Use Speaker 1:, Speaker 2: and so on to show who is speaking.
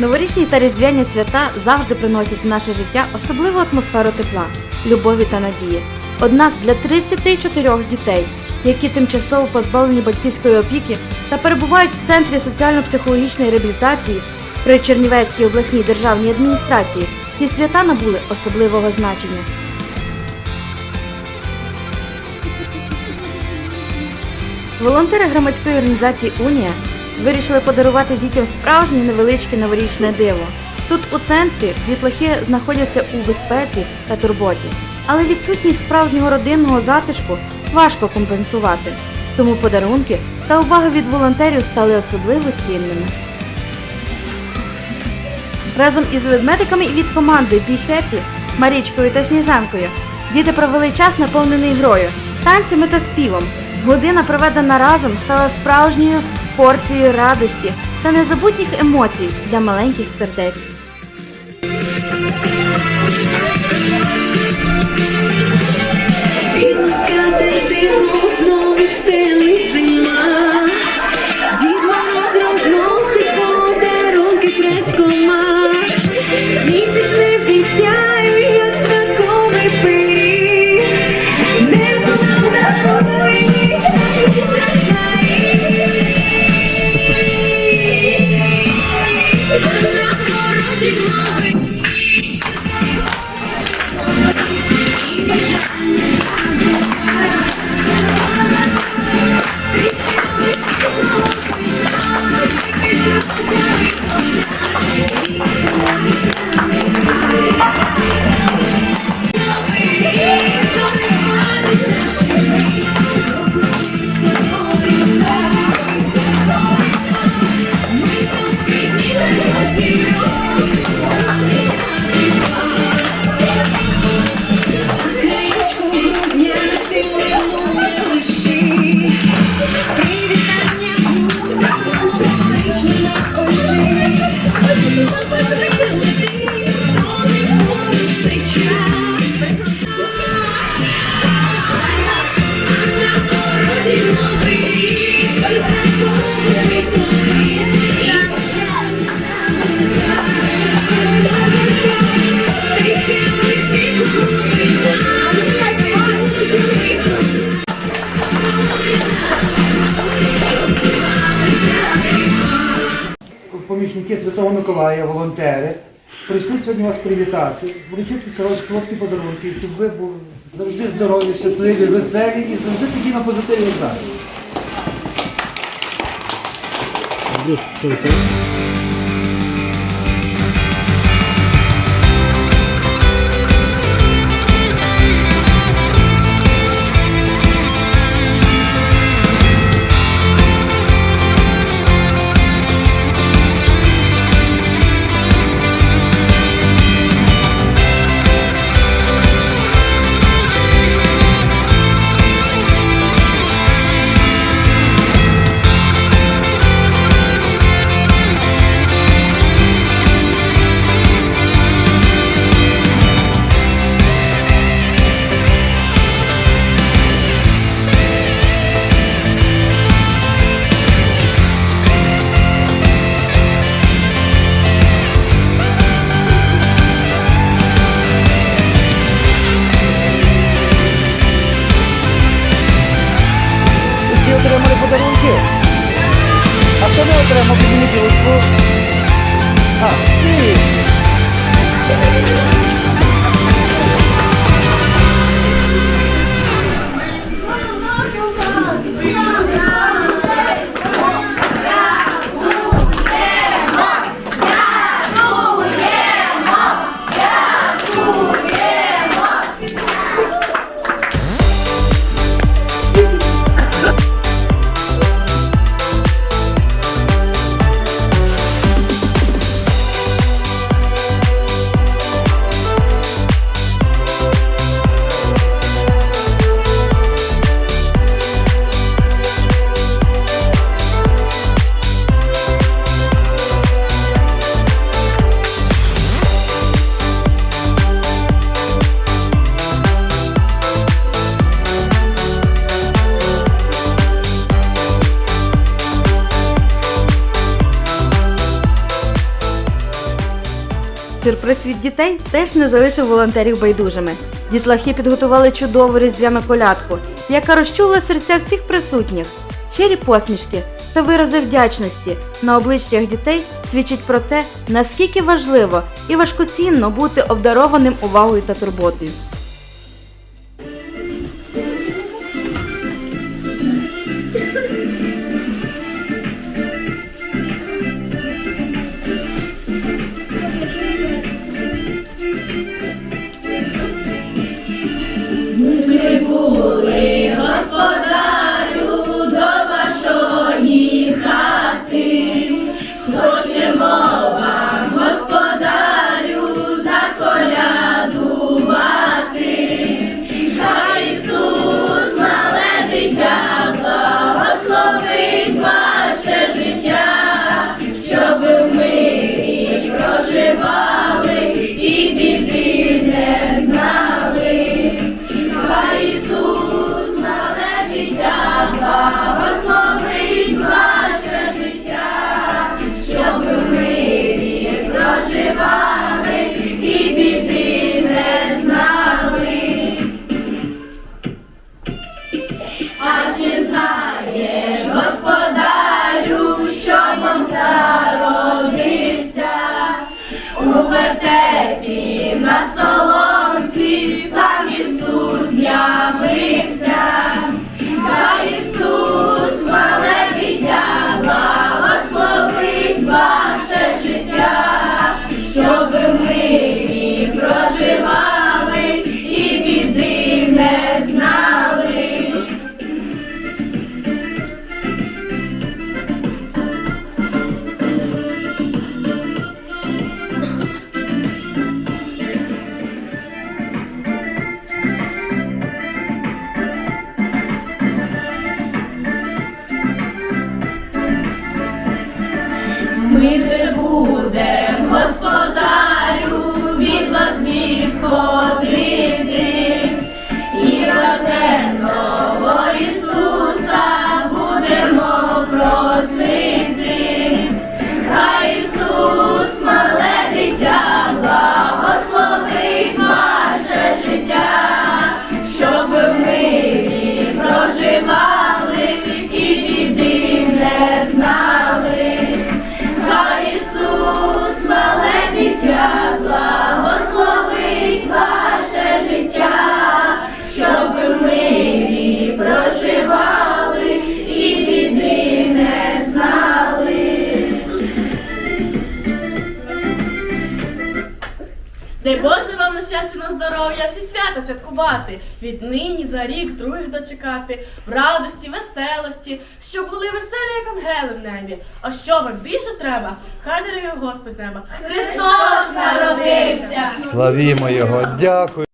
Speaker 1: Новорічні та різдвяні свята завжди приносять в наше життя особливу атмосферу тепла, любові та надії. Однак для 34 дітей, які тимчасово позбавлені батьківської опіки та перебувають в центрі соціально-психологічної реабілітації при Чернівецькій обласній державній адміністрації, ці свята набули особливого значення. Волонтери громадської організації Унія вирішили подарувати дітям справжнє невеличке новорічне диво. Тут у центрі дітлахи знаходяться у безпеці та турботі, але відсутність справжнього родинного затишку важко компенсувати. Тому подарунки та увага від волонтерів стали особливо цінними. Разом із ведмедиками від команди Be Happy, Марічкою та Сніжанкою діти провели час наповнений грою, танцями та співом. Година, проведена разом, стала справжньою порцією радості та незабутніх емоцій для маленьких сердець.
Speaker 2: Thank you. Миколая, волонтери, прийшли сьогодні вас привітати, вручити солодкі подарунки, щоб ви були завжди здорові, щасливі, веселі і завжди такі на позитиві зараз.
Speaker 1: Сюрприз від дітей теж не залишив волонтерів байдужими. Дітлахи підготували чудову різдвяну колядку, яка розчула серця всіх присутніх. Щирі посмішки та вирази вдячності на обличчях дітей свідчать про те, наскільки важливо і важкоцінно бути обдарованим увагою та турботою.
Speaker 2: Ми
Speaker 3: здоров'я, всі свята святкувати, віднині за рік других дочекати, в радості, веселості, щоб були веселі, як ангели в небі. А що вам більше треба? Хай дарує Господь з неба. Христос
Speaker 2: народився!
Speaker 4: Славімо Його, дякую.